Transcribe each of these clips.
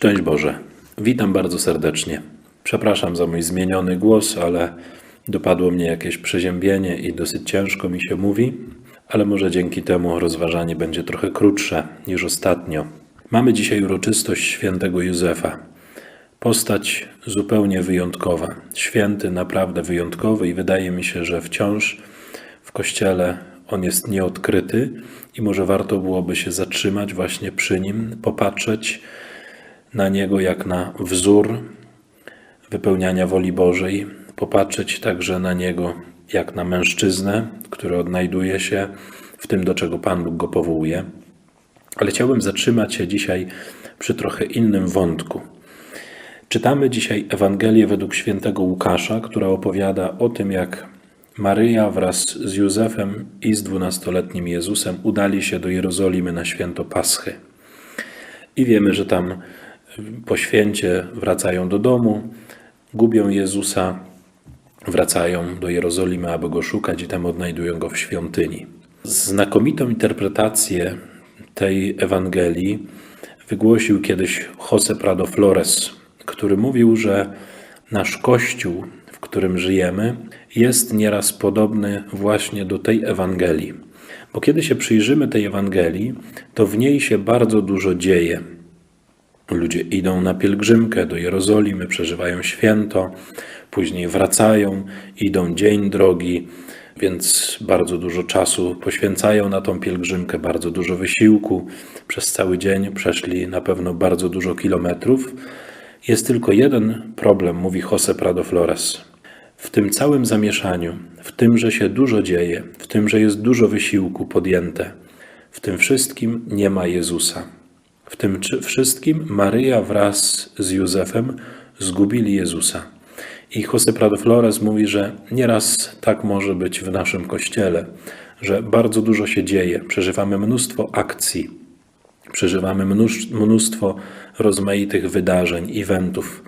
Szczęść Boże. Witam bardzo serdecznie. Przepraszam za mój zmieniony głos, ale dopadło mnie jakieś przeziębienie i dosyć ciężko mi się mówi, ale może dzięki temu rozważanie będzie trochę krótsze niż ostatnio. Mamy dzisiaj uroczystość świętego Józefa. Postać zupełnie wyjątkowa. Święty naprawdę wyjątkowy i wydaje mi się, że wciąż w kościele on jest nieodkryty i może warto byłoby się zatrzymać właśnie przy nim, popatrzeć na niego jak na wzór wypełniania woli Bożej, popatrzeć także na niego jak na mężczyznę, który odnajduje się w tym, do czego Pan Bóg go powołuje. Ale chciałbym zatrzymać się dzisiaj przy trochę innym wątku. Czytamy dzisiaj Ewangelię według świętego Łukasza, która opowiada o tym, jak Maryja wraz z Józefem i z dwunastoletnim Jezusem udali się do Jerozolimy na święto Paschy. I wiemy, że tam po święcie wracają do domu, gubią Jezusa, wracają do Jerozolimy, aby go szukać i tam odnajdują go w świątyni. Znakomitą interpretację tej Ewangelii wygłosił kiedyś Jose Prado Flores, który mówił, że nasz Kościół, w którym żyjemy, jest nieraz podobny właśnie do tej Ewangelii. Bo kiedy się przyjrzymy tej Ewangelii, to w niej się bardzo dużo dzieje. Ludzie idą na pielgrzymkę do Jerozolimy, przeżywają święto, później wracają, idą dzień drogi, więc bardzo dużo czasu poświęcają na tą pielgrzymkę, bardzo dużo wysiłku. Przez cały dzień przeszli na pewno bardzo dużo kilometrów. Jest tylko jeden problem, mówi Jose Prado Flores. W tym całym zamieszaniu, w tym, że się dużo dzieje, w tym, że jest dużo wysiłku podjęte, w tym wszystkim nie ma Jezusa. W tym wszystkim Maryja wraz z Józefem zgubili Jezusa. I Jose Prado Flores mówi, że nieraz tak może być w naszym kościele, że bardzo dużo się dzieje, przeżywamy mnóstwo akcji, przeżywamy mnóstwo rozmaitych wydarzeń, eventów,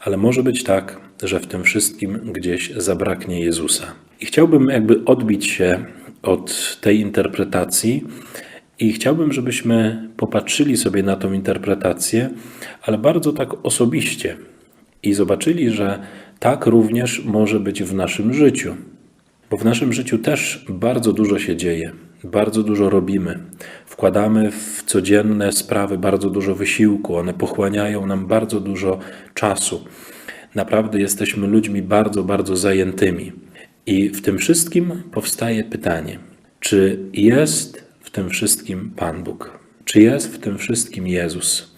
ale może być tak, że w tym wszystkim gdzieś zabraknie Jezusa. I chciałbym jakby odbić się od tej interpretacji i chciałbym, żebyśmy popatrzyli sobie na tą interpretację, ale bardzo tak osobiście i zobaczyli, że tak również może być w naszym życiu. Bo w naszym życiu też bardzo dużo się dzieje, bardzo dużo robimy. Wkładamy w codzienne sprawy bardzo dużo wysiłku, one pochłaniają nam bardzo dużo czasu. Naprawdę jesteśmy ludźmi bardzo, bardzo zajętymi. I w tym wszystkim powstaje pytanie: czy jest w tym wszystkim Pan Bóg? Czy jest w tym wszystkim Jezus?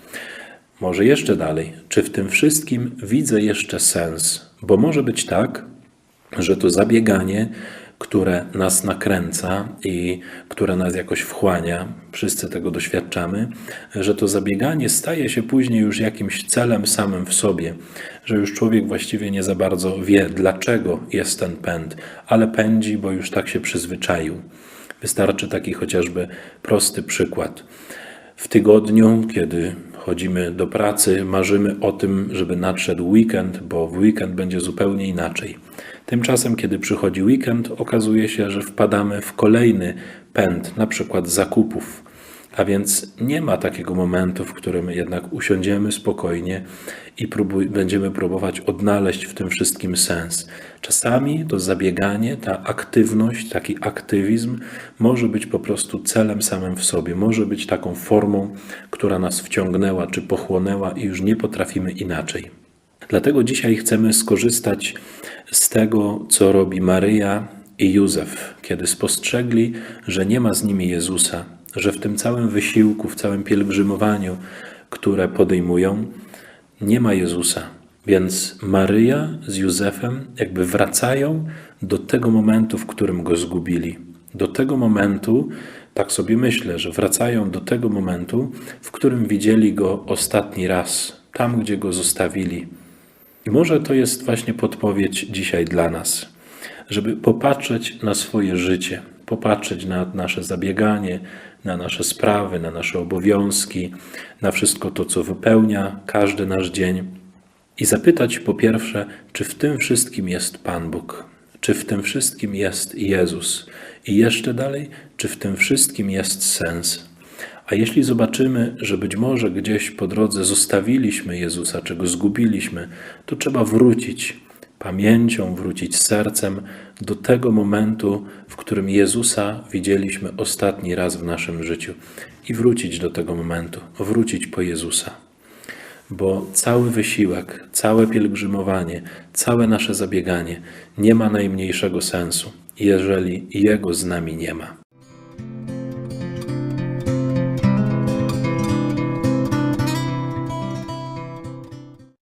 Może jeszcze dalej, czy w tym wszystkim widzę jeszcze sens? Bo może być tak, że to zabieganie, które nas nakręca i które nas jakoś wchłania, wszyscy tego doświadczamy, że to zabieganie staje się później już jakimś celem samym w sobie, że już człowiek właściwie nie za bardzo wie, dlaczego jest ten pęd, ale pędzi, bo już tak się przyzwyczaił. Wystarczy taki chociażby prosty przykład. W tygodniu, kiedy chodzimy do pracy, marzymy o tym, żeby nadszedł weekend, bo w weekend będzie zupełnie inaczej. Tymczasem, kiedy przychodzi weekend, okazuje się, że wpadamy w kolejny pęd, na przykład zakupów. A więc nie ma takiego momentu, w którym jednak usiądziemy spokojnie i próbuj, będziemy próbować odnaleźć w tym wszystkim sens. Czasami to zabieganie, ta aktywność, taki aktywizm może być po prostu celem samym w sobie, może być taką formą, która nas wciągnęła czy pochłonęła i już nie potrafimy inaczej. Dlatego dzisiaj chcemy skorzystać z tego, co robi Maryja i Józef, kiedy spostrzegli, że nie ma z nimi Jezusa, że w tym całym wysiłku, w całym pielgrzymowaniu, które podejmują, nie ma Jezusa. Więc Maryja z Józefem jakby wracają do tego momentu, w którym go zgubili. Do tego momentu, tak sobie myślę, że wracają do tego momentu, w którym widzieli go ostatni raz, tam gdzie go zostawili. I może to jest właśnie podpowiedź dzisiaj dla nas, żeby popatrzeć na swoje życie, popatrzeć na nasze zabieganie, na nasze sprawy, na nasze obowiązki, na wszystko to, co wypełnia każdy nasz dzień i zapytać po pierwsze, czy w tym wszystkim jest Pan Bóg, czy w tym wszystkim jest Jezus i jeszcze dalej, czy w tym wszystkim jest sens. A jeśli zobaczymy, że być może gdzieś po drodze zostawiliśmy Jezusa, czy go zgubiliśmy, to trzeba wrócić pamięcią, wrócić sercem do tego momentu, w którym Jezusa widzieliśmy ostatni raz w naszym życiu i wrócić do tego momentu, wrócić po Jezusa. Bo cały wysiłek, całe pielgrzymowanie, całe nasze zabieganie nie ma najmniejszego sensu, jeżeli Jego z nami nie ma.